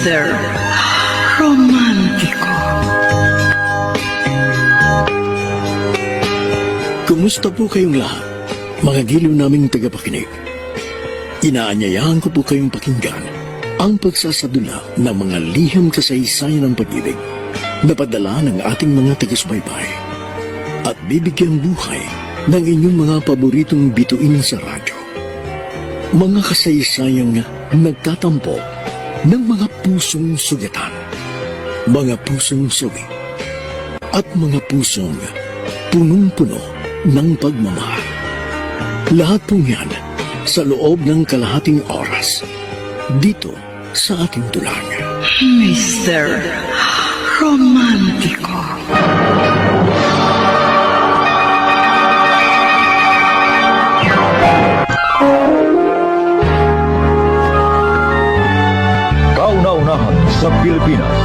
Mr. Romántico. Kumusta po kayong lahat, mga giliw naming tagapakinig? Inaanyayahan ko po kayong pakinggan ang pagsasadula ng mga liham kasaysayan ng pag-ibig na padala ng ating mga tagasbaybay at bibigyan buhay ng inyong mga paboritong bituin sa radyo. Mga kasaysayang nagtatampo ng mga pusong sugatan, mga pusong suwi, at mga pusong punong-puno ng pagmamahal. Lahat pong yan sa loob ng kalahating oras dito sa ating tulang. Mr. Romántico. Sa Pilipinas.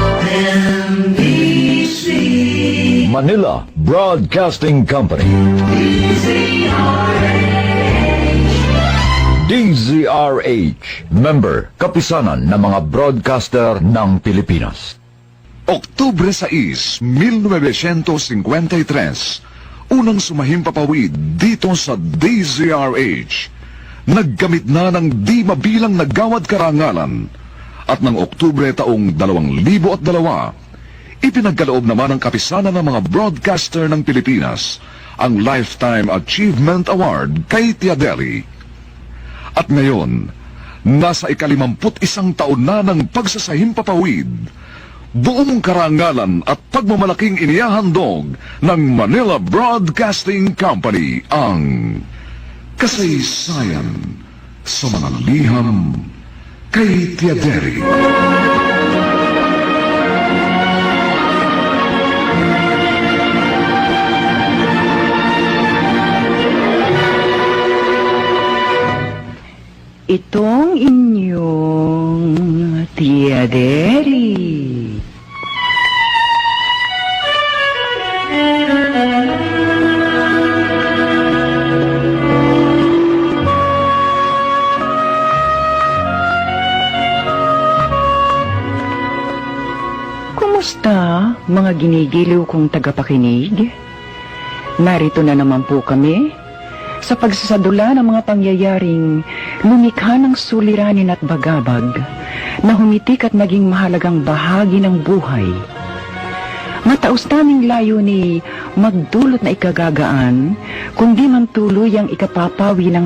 Manila Broadcasting Company. DZRH, member, kapisanan ng mga broadcaster ng Pilipinas. Oktubre 6, 1953, unang sumahimpapawid dito sa DZRH. Naggamit na ng di mabilang nagawad karangalan. At ng Oktubre taong 2002, ipinagkaloob naman ng kapisanan ng mga broadcaster ng Pilipinas ang Lifetime Achievement Award kay Tiadeli. At ngayon, nasa ikalimamput isang taon na ng pagsasahimpapawid, buong karangalan at pagmamalaking inihahandog ng Manila Broadcasting Company ang kasaysayan sa mga liham kay Tiaderi. Itong inyong tiyaderi. Kumusta, mga ginigiliw kong tagapakinig? Narito na naman po kami sa pagsasadula ng mga pangyayaring lumikha ng suliranin at bagabag na humitik at naging mahalagang bahagi ng buhay. Mataos naming layo ni magdulot na ikagagaan, kundi man tuloy ang ikapapawi ng